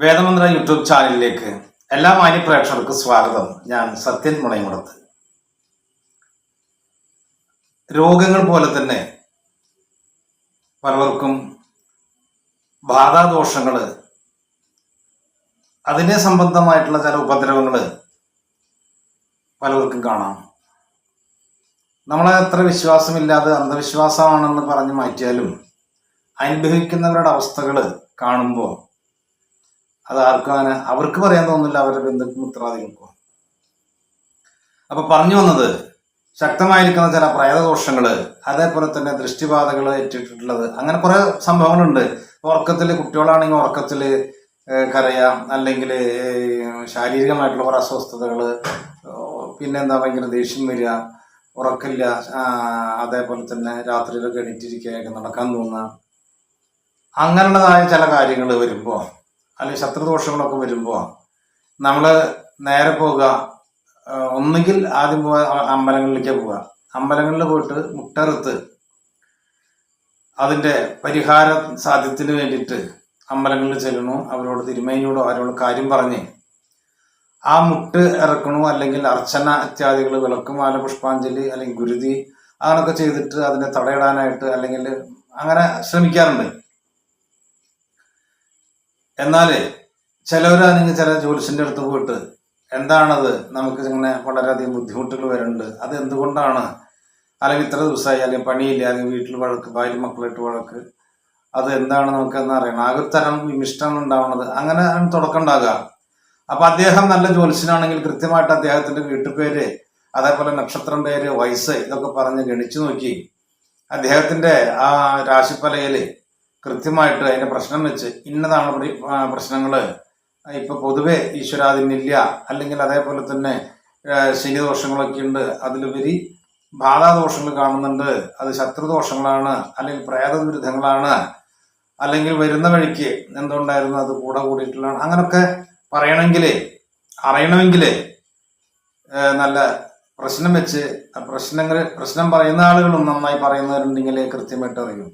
വേദമന്ത്ര YouTube ചാനലിലേക്ക് എല്ലാ മാന്യ പ്രേക്ഷകർക്കും സ്വാഗതം. ഞാൻ സത്യൻ മുളയമുടത്ത് രോഗങ്ങൾ പോലെ തന്നെ പലവർക്കും ബാധാദോഷങ്ങൾ അതിനെ സംബന്ധമായിട്ടുള്ള ചില ഉപദ്രവങ്ങൾ പലവർക്കും കാണാം. നമ്മളെ എത്ര വിശ്വാസമില്ലാതെ അന്ധവിശ്വാസമാണെന്ന് പറഞ്ഞ് മാറ്റിയാലും അനുഭവിക്കുന്നവരുടെ അവസ്ഥകൾ കാണുമ്പോൾ അത് ആർക്കും അങ്ങനെ അവർക്ക് പറയാൻ തോന്നുന്നില്ല അവരുടെ ബന്ധുക്കും ഉത്തരവാദികൾക്കും അപ്പൊ പറഞ്ഞു വന്നത് ശക്തമായിരിക്കുന്ന ചില പ്രേതദോഷങ്ങൾ അതേപോലെ തന്നെ ദൃഷ്ടിബാധകൾ ഏറ്റിട്ടുള്ളത് അങ്ങനെ കുറെ സംഭവങ്ങളുണ്ട്. ഉറക്കത്തിൽ കുട്ടികളാണെങ്കിൽ ഉറക്കത്തിൽ കരയാം അല്ലെങ്കിൽ ശാരീരികമായിട്ടുള്ള കുറെ അസ്വസ്ഥതകൾ പിന്നെ എന്താ ഭയങ്കര ദേഷ്യം വരിക ഉറക്കില്ല അതേപോലെ തന്നെ രാത്രിയിലൊക്കെ എണീറ്റിരിക്കുകയൊക്കെ നടക്കാൻ തോന്നുക അങ്ങനെയുള്ളതായ ചില കാര്യങ്ങൾ വരുമ്പോൾ അല്ലെങ്കിൽ ശത്രുദോഷങ്ങളൊക്കെ വരുമ്പോൾ നമ്മൾ നേരെ പോവുക ഒന്നുകിൽ ആദ്യം പോവുക അമ്പലങ്ങളിലേക്ക് പോവുക അമ്പലങ്ങളിൽ പോയിട്ട് മുട്ടറുത്ത് അതിന്റെ പരിഹാര സാധ്യത്തിന് വേണ്ടിയിട്ട് അമ്പലങ്ങളിൽ ചെല്ലണു അവരോട് തിരുമേനിയോടോ അവരോട് കാര്യം പറഞ്ഞ് ആ മുട്ട് ഇറക്കണു അല്ലെങ്കിൽ അർച്ചന ഇത്യാദികൾ വിളക്കുമാല പുഷ്പാഞ്ജലി അല്ലെങ്കിൽ ഗുരുതി അങ്ങനൊക്കെ ചെയ്തിട്ട് അതിനെ തടയിടാനായിട്ട് അല്ലെങ്കിൽ അങ്ങനെ ശ്രമിക്കാറുണ്ട്. എന്നാൽ ചിലവരാണെങ്കിൽ ചില ജോലിസിന്റെ അടുത്ത് പോയിട്ട് എന്താണത് നമുക്ക് ഇങ്ങനെ വളരെയധികം ബുദ്ധിമുട്ടുകൾ വരുന്നുണ്ട്. അത് എന്തുകൊണ്ടാണ് അല്ലെങ്കിൽ ഇത്ര ദിവസമായി അല്ലെങ്കിൽ പണിയില്ല അല്ലെങ്കിൽ വീട്ടിൽ വഴക്ക് ഭാര്യ മക്കളായിട്ട് വഴക്ക്. അത് എന്താണ് നമുക്ക് എന്ന് അറിയണം. ആകെ തരം വിമിഷ്ടമാണ് ഉണ്ടാവുന്നത്. അങ്ങനെ തുടക്കം ഉണ്ടാകുക അപ്പൊ അദ്ദേഹം നല്ല ജ്യോത്സ്യനാണെങ്കിൽ കൃത്യമായിട്ട് അദ്ദേഹത്തിന്റെ വീട്ടുപേര് അതേപോലെ നക്ഷത്രം പേര് വയസ്സ് ഇതൊക്കെ പറഞ്ഞ് ഗണിച്ചു നോക്കി. അദ്ദേഹത്തിന്റെ ആ രാശിഫലയിൽ കൃത്യമായിട്ട് അതിന്റെ പ്രശ്നം വെച്ച് ഇന്നതാണ് പ്രശ്നങ്ങൾ ഇപ്പൊ പൊതുവെ ഈശ്വരാധീനില്ല അല്ലെങ്കിൽ അതേപോലെ തന്നെ ശനിദോഷങ്ങളൊക്കെ ഉണ്ട്. അതിലുപരി ബാധാദോഷങ്ങൾ കാണുന്നുണ്ട്. അത് ശത്രുദോഷങ്ങളാണ് അല്ലെങ്കിൽ പ്രേത ദുരിതങ്ങളാണ് അല്ലെങ്കിൽ വരുന്ന വഴിക്ക് എന്തുകൊണ്ടായിരുന്നു അത് കൂടെ കൂടിയിട്ടുള്ളതാണ്. അങ്ങനൊക്കെ പറയണമെങ്കിൽ അറിയണമെങ്കിൽ നല്ല പ്രശ്നം വെച്ച് പ്രശ്നങ്ങൾ പ്രശ്നം പറയുന്ന ആളുകളും നന്നായി പറയുന്നവരുണ്ടെങ്കിൽ കൃത്യമായിട്ട് അറിയും.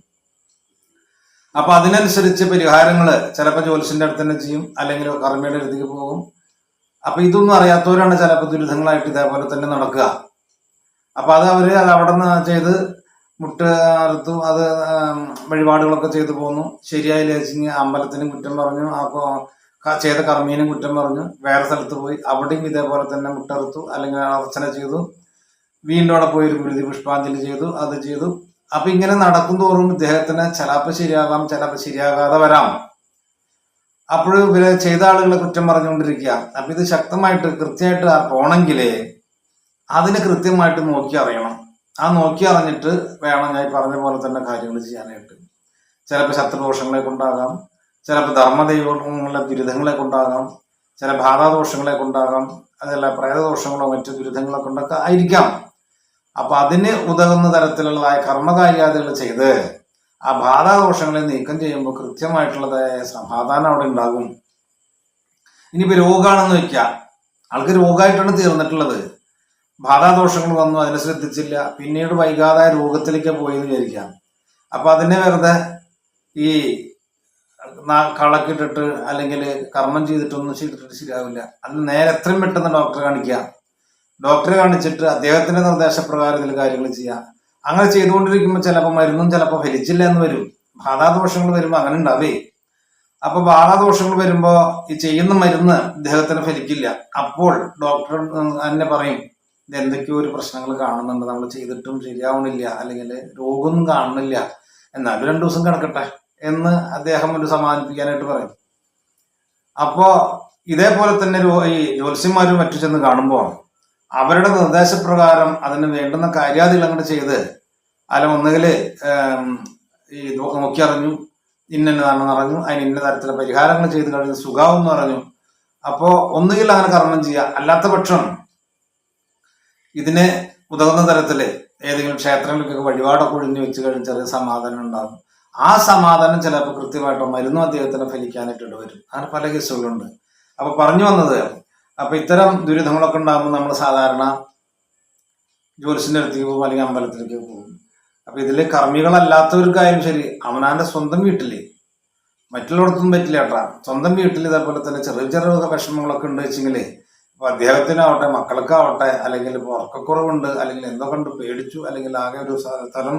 അപ്പൊ അതിനനുസരിച്ച് പരിഹാരങ്ങൾ ചിലപ്പോൾ ജോലിസിന്റെ അടുത്ത് തന്നെ ചെയ്യും അല്ലെങ്കിൽ കർമ്മയുടെ അടുത്തേക്ക് പോകും. അപ്പൊ ഇതൊന്നും അറിയാത്തവരാണ് ചിലപ്പോൾ ദുരിതങ്ങളായിട്ട് ഇതേപോലെ തന്നെ നടക്കുക. അപ്പൊ അത് അവർ അവിടെ നിന്ന് ചെയ്ത് മുട്ട് അറുത്തു അത് വഴിപാടുകളൊക്കെ ചെയ്തു പോന്നു. ശരിയായില്ല വെച്ചിങ്ങനെ അമ്പലത്തിനും കുറ്റം പറഞ്ഞു ക- ചെയ്ത കർമ്മീനും കുറ്റം പറഞ്ഞു. വേറെ സ്ഥലത്ത് പോയി അവിടെയും ഇതേപോലെ തന്നെ മുട്ടറുത്തു അല്ലെങ്കിൽ അർച്ചന ചെയ്തു. വീണ്ടും അവിടെ പോയി ഒരു ഗുരുതി പുഷ്പാഞ്ജലി ചെയ്തു അത് ചെയ്തു. അപ്പൊ ഇങ്ങനെ നടക്കും തോറും ഇദ്ദേഹത്തിന് ചിലപ്പോൾ ശരിയാകാം ചിലപ്പോൾ ശരിയാകാതെ വരാം. അപ്പോഴും ഇവർ ചെയ്ത ആളുകളെ കുറ്റം പറഞ്ഞുകൊണ്ടിരിക്കുക. അപ്പൊ ഇത് ശക്തമായിട്ട് കൃത്യമായിട്ട് പോണെങ്കിലേ അതിന് കൃത്യമായിട്ട് നോക്കി അറിയണം. ആ നോക്കി അറിഞ്ഞിട്ട് വേണം ഞാൻ പറഞ്ഞ പോലെ തന്നെ കാര്യങ്ങൾ ചെയ്യാനായിട്ട്. ചിലപ്പോൾ ശത്രുദോഷങ്ങളെ കൊണ്ടാകാം ചിലപ്പോൾ ധർമ്മദൈവങ്ങളുടെ ദുരിതങ്ങളെ കൊണ്ടാകാം ചില ബാധാദോഷങ്ങളെ കൊണ്ടാകാം അതല്ല പ്രേതദോഷങ്ങളോ മറ്റു ദുരിതങ്ങളെ കൊണ്ടൊക്കെ ആയിരിക്കാം. അപ്പൊ അതിന് ഉതകുന്ന തരത്തിലുള്ളതായ കർമ്മകാര്യാദികൾ ചെയ്ത് ആ ബാധാദോഷങ്ങളെ നീക്കം ചെയ്യുമ്പോൾ കൃത്യമായിട്ടുള്ളതായ സമാധാനം അവിടെ ഉണ്ടാകും. ഇനിയിപ്പോ രോഗമാണെന്ന് വെക്കുക ആൾക്ക് രോഗമായിട്ടാണ് തീർന്നിട്ടുള്ളത്. ബാധാദോഷങ്ങൾ വന്നു അതിനെ ശ്രദ്ധിച്ചില്ല. പിന്നീട് വൈകാതായ രോഗത്തിലേക്ക് പോയെന്ന് വിചാരിക്കാം. അപ്പൊ അതിനെ വെറുതെ ഈ കളക്കിട്ടിട്ട് അല്ലെങ്കിൽ കർമ്മം ചെയ്തിട്ടൊന്നും ചെയ്തിട്ട് ശരിയാവില്ല. അത് നേരെ എത്രയും പെട്ടെന്ന് ഡോക്ടറെ കാണിക്കുക ഡോക്ടറെ കാണിച്ചിട്ട് അദ്ദേഹത്തിന്റെ നിർദ്ദേശപ്രകാരം ഇതിൽ കാര്യങ്ങൾ ചെയ്യാം. അങ്ങനെ ചെയ്തുകൊണ്ടിരിക്കുമ്പോൾ ചിലപ്പോൾ മരുന്നും ചിലപ്പോൾ ഫലിച്ചില്ല എന്ന് വരും. ബാധാദോഷങ്ങൾ വരുമ്പോൾ അങ്ങനെ ഉണ്ടാവേ. അപ്പൊ ബാധാദോഷങ്ങൾ വരുമ്പോൾ ഈ ചെയ്യുന്ന മരുന്ന് ഇദ്ദേഹത്തിന് ഫലിക്കില്ല. അപ്പോൾ ഡോക്ടർ തന്നെ പറയും ഇത് എന്തൊക്കെയോ ഒരു പ്രശ്നങ്ങൾ കാണുന്നുണ്ട്. നമ്മൾ ചെയ്തിട്ടും ശരിയാവണില്ല. അല്ലെങ്കിൽ രോഗമൊന്നും കാണുന്നില്ല. എന്നാലും രണ്ടു ദിവസം കിടക്കട്ടെ എന്ന് അദ്ദേഹം ഒരു സമാധാനിപ്പിക്കാനായിട്ട് പറയും. അപ്പോ ഇതേപോലെ തന്നെ ഈ ജ്യോത്സ്യന്മാരും മറ്റു ചെന്ന് കാണുമ്പോൾ അവരുടെ നിർദ്ദേശപ്രകാരം അതിന് വേണ്ടുന്ന കാര്യാദികൾ അങ്ങോട്ട് ചെയ്ത് അല്ല ഒന്നുകിൽ ഈ നോക്കിയറിഞ്ഞു ഇന്നതാണെന്ന് അറിഞ്ഞു അതിന് ഇന്ന തരത്തിലുള്ള പരിഹാരങ്ങൾ ചെയ്ത് കഴിഞ്ഞ് സുഖാവും എന്ന് പറഞ്ഞു. അപ്പോ ഒന്നുകിൽ അങ്ങനെ കർമ്മം ചെയ്യുക അല്ലാത്ത പക്ഷം ഇതിന് ഉതകുന്ന തരത്തിൽ ഏതെങ്കിലും ക്ഷേത്രങ്ങളിലേക്കൊക്കെ വഴിപാടൊക്കെ ഒഴിഞ്ഞു വെച്ച് കഴിഞ്ഞ് ചെറിയ സമാധാനം ഉണ്ടാകും ആ സമാധാനം ചിലപ്പോൾ കൃത്യമായിട്ട് മരുന്നും അദ്ദേഹത്തിന് ഫലിക്കാനായിട്ട് ഇടവരും. അങ്ങനെ പല കേസുകളുണ്ട്. അപ്പൊ പറഞ്ഞു വന്നത് അപ്പൊ ഇത്തരം ദുരിതങ്ങളൊക്കെ ഉണ്ടാകുമ്പോൾ നമ്മൾ സാധാരണ ജോലിസിന്റെ അടുത്തേക്ക് പോകും അല്ലെങ്കിൽ അമ്പലത്തിലേക്ക് പോകും. അപ്പൊ ഇതിൽ കർമ്മികളല്ലാത്തവർക്കായാലും ശരി അവനാന്റെ സ്വന്തം വീട്ടിൽ. മറ്റുള്ളിടത്തൊന്നും പറ്റില്ല കേട്ടാ. സ്വന്തം വീട്ടിൽ ഇതേപോലെ തന്നെ ചെറിയ ചെറിയ വിഷമങ്ങളൊക്കെ ഉണ്ട് വെച്ചെങ്കിൽ ഇപ്പൊ അദ്ദേഹത്തിനാവട്ടെ മക്കൾക്കാവട്ടെ അല്ലെങ്കിൽ ഇപ്പൊ ഉറക്കക്കുറവുണ്ട് അല്ലെങ്കിൽ എന്തോ കണ്ട് പേടിച്ചു അല്ലെങ്കിൽ ആകെ ഒരു തരം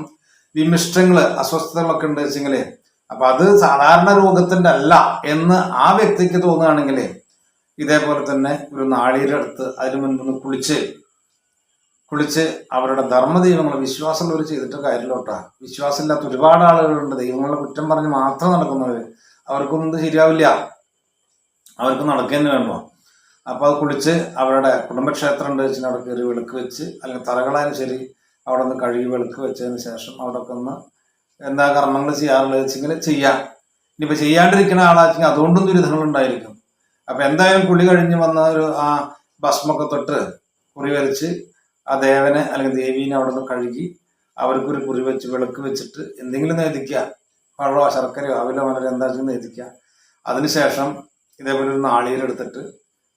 വിമിഷ്ടങ്ങൾ അസ്വസ്ഥതകളൊക്കെ ഉണ്ട് വെച്ചെങ്കിൽ അപ്പൊ അത് സാധാരണ രോഗത്തിന്റെ അല്ല എന്ന് ആ വ്യക്തിക്ക് തോന്നുകയാണെങ്കിൽ ഇതേപോലെ തന്നെ ഒരു നാളീരെടുത്ത് അതിന് മുൻപ് കുളിച്ച് കുളിച്ച് അവരുടെ ധർമ്മ ദൈവങ്ങൾ വിശ്വാസമുള്ളവർ ചെയ്തിട്ട് കാര്യമില്ലോട്ടാ. വിശ്വാസമില്ലാത്ത ഒരുപാട് ആളുകളുണ്ട്. ദൈവങ്ങളെ കുറ്റം പറഞ്ഞ് മാത്രം നടക്കുന്നവര്. അവർക്കൊന്നും ഇത് ശരിയാവില്ല. അവർക്ക് നടക്കേണ്ടി വേണോ വേണ്ടോ അപ്പൊ അത് കുളിച്ച് അവരുടെ കുടുംബക്ഷേത്രം ഉണ്ട് വെച്ചാൽ അവിടെ കയറി വിളക്ക് വെച്ച് അല്ലെങ്കിൽ തലകളായാലും ശരി അവിടെ നിന്ന് കഴുകി വിളക്ക് വെച്ചതിന് ശേഷം അവിടെ ഒന്ന് എന്താ കർമ്മങ്ങൾ ചെയ്യാറുള്ളത് വെച്ചെങ്കിൽ ചെയ്യാം. ഇനിയിപ്പോൾ ചെയ്യാണ്ടിരിക്കുന്ന ആളാച്ചെങ്കിൽ അതുകൊണ്ടും ദുരിതങ്ങൾ ഉണ്ടായിരിക്കും അപ്പൊ എന്തായാലും കുളി കഴിഞ്ഞ് വന്ന ഒരു ആ ഭസ്മൊക്കെ തൊട്ട് കുറി വരച്ച് ആ ദേവനെ അല്ലെങ്കിൽ ദേവീനെ അവിടെ നിന്ന് കഴുകി അവർക്കൊരു കുറി വെച്ച് വിളക്ക് വെച്ചിട്ട് എന്തെങ്കിലും നേതിക്ക പഴോ ശർക്കരയോ അവിലോ മലരോ എന്താ നേതിക്ക അതിനുശേഷം ഇതേപോലെ ഒരു നാളികരെടുത്തിട്ട്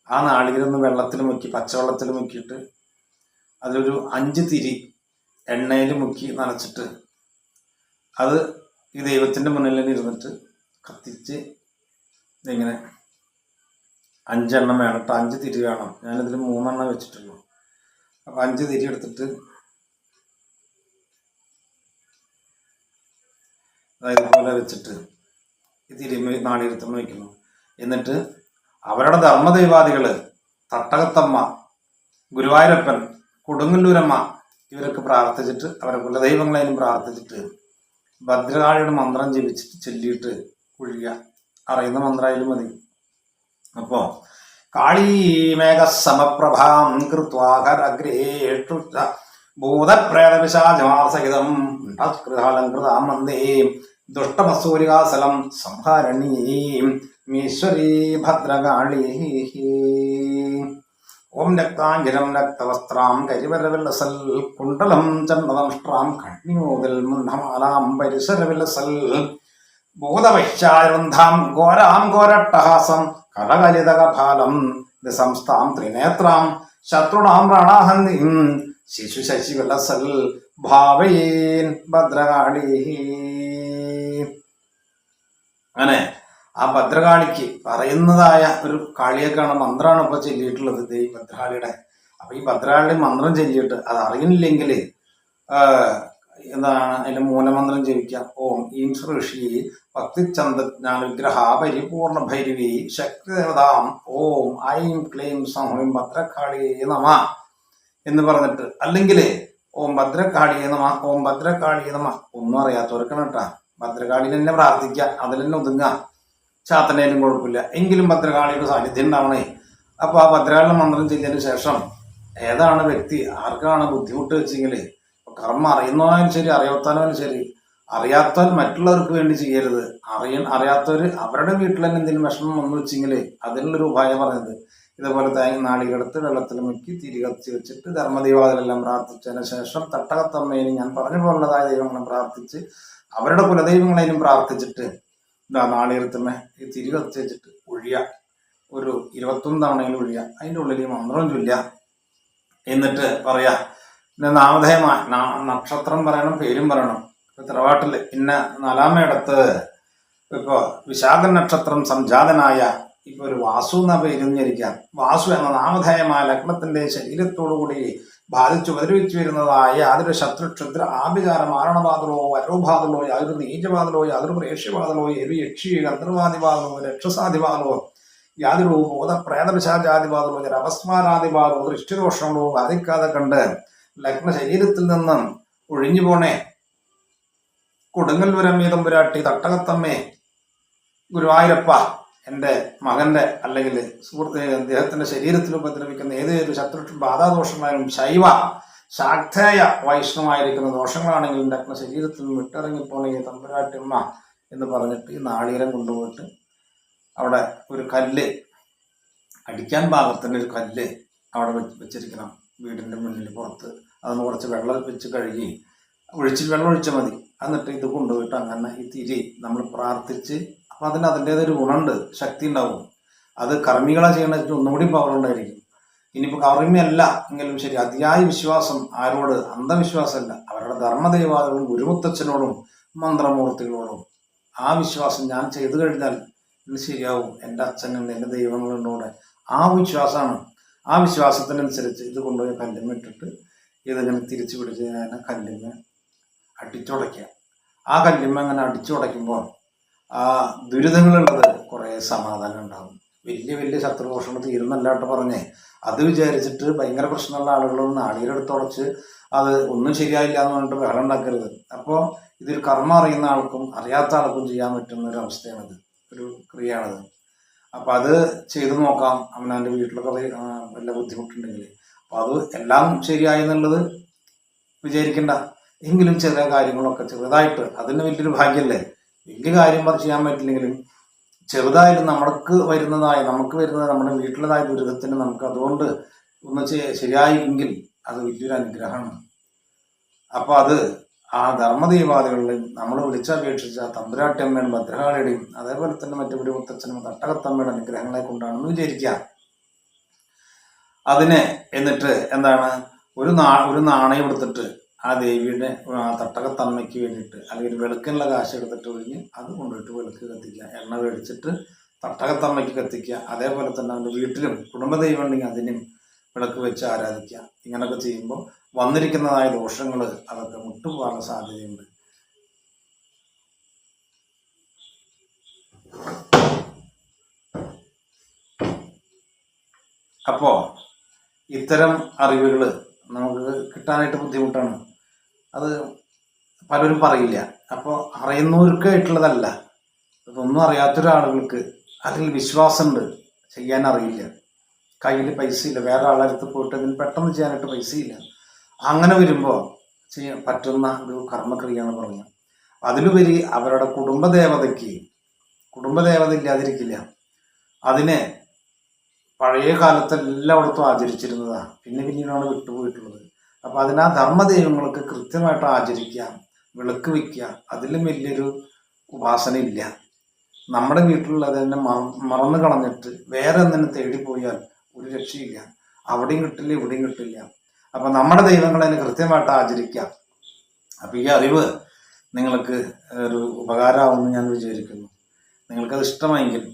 ആ നാളികരൊന്ന് വെള്ളത്തിൽ മുക്കി പച്ചവെള്ളത്തിൽ മുക്കിയിട്ട് അതിലൊരു അഞ്ച് തിരി എണ്ണയിൽ മുക്കി നനച്ചിട്ട് അത് ഈ ദൈവത്തിന്റെ മുന്നിൽ തന്നെ ഇരുന്നിട്ട് കത്തിച്ച് ഇങ്ങനെ അഞ്ചെണ്ണം വേണം. അഞ്ച് തിരി വേണം. ഞാനിതിൽ മൂന്നെണ്ണം വെച്ചിട്ടുള്ളൂ. അപ്പം അഞ്ച് തിരി എടുത്തിട്ട് അതായത് പോലെ വെച്ചിട്ട് ഈ തിരി നാളികേരത്തമ്മ വയ്ക്കുന്നു എന്നിട്ട് അവരുടെ ധർമ്മദൈവാദികൾ തട്ടകത്തമ്മ ഗുരുവായൂരപ്പൻ കൊടുങ്ങല്ലൂരമ്മ ഇവരൊക്കെ പ്രാർത്ഥിച്ചിട്ട് അവരെ കുലദൈവങ്ങളെയും പ്രാർത്ഥിച്ചിട്ട് ഭദ്രകാളിയുടെ മന്ത്രം ജപിച്ചിട്ട് ചൊല്ലിയിട്ട് കുഴിയുക. അറിയുന്ന മന്ത്രമായാലും മതി. അപ്പോ കാളീമേഘ സമപ്രഭാം കൃത്വാകരഗ്രേഷു ഭൂതപ്രേതപിശാചമാസഹിതം കൃതാലങ്കൃതാം വന്ദേ. ദുഷ്ടമസൂരികാസലം സംഹാരണീം ഈശ്വരീ ഭദ്രകാളി ഓം രക്താഞ്ജലം രക്തവസ്ത്രാം കരിവരവിലസൽ കുണ്ടലം ചന്ദനഷ്ട്രാം കണ്ണിയോതിൽ മുണ്ഡമാലാം പരിസരവിലസൽ ഭൂതവൈശ്യാരുന്ധാം ഘോരാം ഘോരട്ടഹാസം കടകലിതകഫാലം സംസ്ഥാം ത്രിനേത്രാം ശത്രുണാം രണാഹന്തിം. ശിശു ശശിവിലസൽ ഭാവയേൻ ഭദ്രകാളി അങ്ങനെ ആ ഭദ്രകാളിക്ക് പറയുന്നതായ ഒരു കാളിയൊക്കെയാണ് മന്ത്രമാണ് ഇപ്പൊ ചൊല്ലിയിട്ടുള്ളത് ഈ ഭദ്രകാളിയുടെ. അപ്പൊ ഈ ഭദ്രകാളിയുടെ മന്ത്രം ചൊല്ലിയിട്ട് അത് അറിയുന്നില്ലെങ്കിൽ എന്താണ് അതിന്റെ മൂലമന്ത്രം ജപിക്കാം ഓം ഈം ഋഷി ഭക്തിചന്ദ്രജ്ഞാന വിഗ്രഹ പരിപൂർണ ഭൈരവി ശക്തി ദേവതാം ഓം ഐം ക്ലീം സംഹും ഭദ്രകാളിയേ നമ എന്ന് പറഞ്ഞിട്ട് അല്ലെങ്കിൽ ഓം ഭദ്രകാളിയേ നമ ഓം ഭദ്രകാളിയെ നമ ഒന്നും അറിയാത്തവർക്കാണ് കേട്ടാ. ഭദ്രകാളി തന്നെ പ്രാർത്ഥിക്കുക അതിൽ തന്നെ ഒതുങ്ങുക. ചാത്തനേലും കുഴപ്പമില്ല. എങ്കിലും ഭദ്രകാളിയുടെ സാന്നിധ്യം ഉണ്ടാവണേ. അപ്പോൾ ആ ഭദ്രകാളിയുടെ മന്ത്രം ചെയ്തതിന് ശേഷം ഏതാണ് വ്യക്തി? ആർക്കാണ് ബുദ്ധിമുട്ട് വെച്ചെങ്കിൽ കർമ്മ അറിയുന്നവനും ശരി അറിയാത്തവനും ശരി. അറിയാത്തവൻ മറ്റുള്ളവർക്ക് വേണ്ടി ചെയ്യരുത്. അറിയ അറിയാത്തവര് അവരുടെ വീട്ടിൽ തന്നെ എന്തെങ്കിലും വിഷമം വന്നു വെച്ചെങ്കിൽ അതിനുള്ളൊരു ഉപായം പറഞ്ഞത് ഇതേപോലെ തേങ്ങ നാളികെടുത്ത് വെള്ളത്തിൽ മുക്കി തിരി കത്തിച്ച് വെച്ചിട്ട് ധർമ്മദൈവാദികളെല്ലാം പ്രാർത്ഥിച്ചതിന് ശേഷം തട്ടകത്തമ്മയിൽ ഞാൻ പറഞ്ഞു പോലുള്ളതായ ദൈവങ്ങളെ പ്രാർത്ഥിച്ച് അവരുടെ കുലദൈവങ്ങളെയും പ്രാർത്ഥിച്ചിട്ട് ഇതാ നാളികെടുത്തമ്മ ഈ തിരി കത്തിച്ച് വെച്ചിട്ട് ഒഴിയ. ഒരു ഇരുപത്തൊന്ന് തവണയിൽ ഒഴിയ. അതിന്റെ ഉള്ളിൽ മന്ത്രം ചൊല്ലുക. എന്നിട്ട് പറയാ പിന്നെ നാമധേയമായ നക്ഷത്രം പറയണം പേരും പറയണം. ഇപ്പൊ തറവാട്ടിൽ ഇന്ന നാലാമയിടത്ത് ഇപ്പോ വിശാഖ നക്ഷത്രം സംജാതനായ ഇപ്പൊ ഒരു വാസു എന്ന പേര് വിചാരിക്കാം വാസു എന്ന നാമധേയമായ ലഗ്നത്തിന്റെ ശരീരത്തോടുകൂടി ബാധിച്ചു ഉപദ്രവിച്ചു വരുന്നതായ യാതൊരു ശത്രു ക്ഷുദ്ര ആഭിചാര മാരണബാധലോ വരോബാധലോ യാതൊരു നീചബാധലോ യാതൊരു പ്രേക്ഷ്യബാധലോ എരു യക്ഷി ഗന്ധർവാദിബാധലോ രക്ഷസാധിബാധലോ യാതൊരു ബോധ പ്രേതപിശാചാദിബാധലോ അപസ്മാരാദിബാധോ ദൃഷ്ടിദോഷങ്ങളോ ബാധിക്കാതെ കണ്ട് ലഗ്ന ശരീരത്തിൽ നിന്നും ഒഴിഞ്ഞു പോണേ. കൊടുങ്ങൽ കൊടുങ്ങല്ലൂരം മീതമ്പുരാട്ടി തട്ടകത്തമ്മേ ഗുരുവായൂരപ്പ എന്റെ മകന്റെ അല്ലെങ്കിൽ സുഹൃത്ത് അദ്ദേഹത്തിന്റെ ശരീരത്തിൽ ഉപദ്രവിക്കുന്ന ഏതൊരു ശത്രു ബാധാദോഷമായാലും ശൈവ ശാക്തേയ വൈഷ്ണവായിരിക്കുന്ന ദോഷങ്ങളാണെങ്കിലും ലഗ്ന ശരീരത്തിൽ നിന്ന് വിട്ടിറങ്ങിപ്പോണേ തമ്പുരാട്ടിമ്മ എന്ന് പറഞ്ഞിട്ട് ഈ നാളീരം കൊണ്ടുപോയിട്ട് അവിടെ ഒരു കല്ല് അടിക്കാൻ പാകത്തിന്റെ ഒരു കല്ല് അവിടെ വെച്ച് വെച്ചിരിക്കണം. വീടിന്റെ മുന്നിൽ പുറത്ത് അതിന് കുറച്ച് വെള്ളം വെച്ച് കഴുകി ഒഴിച്ച് വെള്ളം ഒഴിച്ചാൽ മതി. എന്നിട്ട് ഇത് കൊണ്ടുപോയിട്ട് അങ്ങനെ ഈ തിരി നമ്മൾ പ്രാർത്ഥിച്ച് അപ്പം അതിന് അതിന്റെതായ ഒരു ഗുണമുണ്ട് ശക്തി ഉണ്ടാവും. അത് കർമ്മികളെ ചെയ്യണ ഒന്നുകൂടി പവർ ഉണ്ടായിരിക്കും. ഇനിയിപ്പോൾ കർമ്മിയല്ല എങ്കിലും ശരി അതിയായ വിശ്വാസം ആരോട്? അന്ധവിശ്വാസമല്ല. അവരുടെ ധർമ്മദേവാദികളും ഗുരുമുത്തച്ഛനോടും മന്ത്രമൂർത്തികളോടും. ആ വിശ്വാസം ഞാൻ ചെയ്തു കഴിഞ്ഞാൽ ഇത് ശരിയാവും. എന്റെ അച്ഛനും എന്റെ ദൈവങ്ങളുണ്ട് കൂടെ ആ വിശ്വാസമാണ്. ആ വിശ്വാസത്തിനനുസരിച്ച് ഇത് കൊണ്ടുപോയി കല്ലുമ്മ ഇട്ടിട്ട് ഇതിങ്ങനെ തിരിച്ചു പിടിച്ച് ഞാൻ കല്ലിമ്മ അടിച്ചുടയ്ക്കുക. ആ കല്ലിമ്മ അങ്ങനെ അടിച്ചുടയ്ക്കുമ്പോൾ ആ ദുരിതങ്ങളുള്ളത് കുറേ സമാധാനം ഉണ്ടാകും. വലിയ വലിയ ശത്രുദോഷങ്ങൾ തീരുന്നല്ലാട്ട് പറഞ്ഞേ. അത് വിചാരിച്ചിട്ട് ഭയങ്കര പ്രശ്നമുള്ള ആളുകളൊന്നും നാളികരെടുത്തുടച്ച് അത് ഒന്നും ശരിയായില്ല എന്ന് പറഞ്ഞിട്ട് ബഹളം ഉണ്ടാക്കരുത്. അപ്പോൾ ഇതിൽ കർമ്മം അറിയുന്ന ആൾക്കും അറിയാത്ത ആൾക്കും ചെയ്യാൻ പറ്റുന്ന ഒരു അവസ്ഥയാണിത്. ഒരു ക്രിയയാണിത്. അപ്പം അത് ചെയ്തു നോക്കാം. അവനവന്റെ വീട്ടിലൊക്കെ വല്ല ബുദ്ധിമുട്ടുണ്ടെങ്കിൽ. അപ്പോൾ അത് എല്ലാം ശരിയായി എന്നുള്ളത് വിചാരിക്കണ്ട. എങ്കിലും ചെറിയ കാര്യങ്ങളൊക്കെ ചെറുതായിട്ട് അതിന് വലിയൊരു ഭാഗ്യമല്ലേ വലിയ കാര്യം പറഞ്ഞു ചെയ്യാൻ പറ്റില്ലെങ്കിലും ചെറുതായാലും നമ്മൾക്ക് വരുന്നതായ നമുക്ക് വരുന്നത് നമ്മുടെ വീട്ടിലതായ ദുരിതത്തിന് നമുക്ക് അതുകൊണ്ട് ഒന്ന് ശരിയായി ശരിയായെങ്കിൽ അത് വലിയൊരു അനുഗ്രഹമാണ്. അപ്പൊ അത് ആ ധർമ്മദീപാദികളിലും നമ്മൾ വിളിച്ചപേക്ഷിച്ച തമ്പുരാട്ടിയമ്മയും ഭദ്രകാളിയുടെയും അതേപോലെ തന്നെ മറ്റു ഒരു മുത്തച്ഛനും തട്ടകത്തമ്മയുടെ അനുഗ്രഹങ്ങളെ കൊണ്ടാണെന്ന് വിചാരിക്കുക. അതിനെ എന്നിട്ട് എന്താണ്? ഒരു നാ ഒരു നാണയം എടുത്തിട്ട് ആ ദേവിയുടെ തട്ടക തട്ടകത്തമ്മയ്ക്ക് വേണ്ടിയിട്ട് അല്ലെങ്കിൽ വെളുക്കിനുള്ള കാശ് എടുത്തിട്ട് ഒഴിഞ്ഞ് അത് കൊണ്ടുപോയിട്ട് വെളുക്ക് കത്തിക്കുക. എണ്ണ മേടിച്ചിട്ട് തട്ടകത്തമ്മയ്ക്ക് കത്തിക്കുക. അതേപോലെ തന്നെ അവന്റെ വീട്ടിലും കുടുംബദൈവം ഉണ്ടെങ്കിൽ അതിനും വിളക്ക് വെച്ച് ആരാധിക്കുക. ഇങ്ങനെയൊക്കെ ചെയ്യുമ്പോൾ വന്നിരിക്കുന്നതായ ദോഷങ്ങൾ അതൊക്കെ മുട്ടുപോകാനുള്ള സാധ്യതയുണ്ട്. അപ്പോ ഇത്തരം അറിവുകൾ നമുക്ക് കിട്ടാനായിട്ട് ബുദ്ധിമുട്ടാണ്. അത് പലരും പറയില്ല. അപ്പോൾ അറിയുന്നവർക്കായിട്ടുള്ളതല്ല. ഇതൊന്നും അറിയാത്ത ഒരാളുകൾക്ക് അതിൽ വിശ്വാസമുണ്ട്. ചെയ്യാൻ അറിയില്ല കയ്യിൽ പൈസ ഇല്ല വേറെ ആളടുത്ത് പോയിട്ട് അതിന് പെട്ടെന്ന് ചെയ്യാനായിട്ട് പൈസയില്ല. അങ്ങനെ വരുമ്പോൾ ചെയ്യാൻ പറ്റുന്ന ഒരു കർമ്മക്രിയയാണ് പറഞ്ഞത് അതിലുപരി അവരുടെ കുടുംബദേവതയ്ക്ക് കുടുംബദേവത ഇല്ലാതിരിക്കില്ല. അതിനെ പഴയ കാലത്ത് എല്ലായിടത്തും ആചരിച്ചിരുന്നതാണ് പിന്നെ പിന്നീടാണ് വിട്ടുപോയിട്ടുള്ളത്. അപ്പം അതിനാ ധർമ്മദൈവങ്ങൾക്ക് കൃത്യമായിട്ട് ആചരിക്കാം വിളക്ക് വയ്ക്കുക അതിലും വലിയൊരു ഉപാസന ഇല്ല നമ്മുടെ വീട്ടിലുള്ളത് തന്നെ മറ- മറന്നു കളഞ്ഞിട്ട് വേറെ ഒന്നിനെ തേടിപ്പോയാൽ ഒരു രക്ഷയില്ല. അവിടെയും കിട്ടില്ല ഇവിടെയും കിട്ടില്ല. അപ്പം നമ്മുടെ ദൈവങ്ങളെ കൃത്യമായിട്ട് ആചരിക്കാം അപ്പം ഈ അറിവ് നിങ്ങൾക്ക് ഒരു ഉപകാരമാവുമെന്ന് ഞാൻ വിചാരിക്കുന്നു. നിങ്ങൾക്കത് ഇഷ്ടമായെങ്കിൽ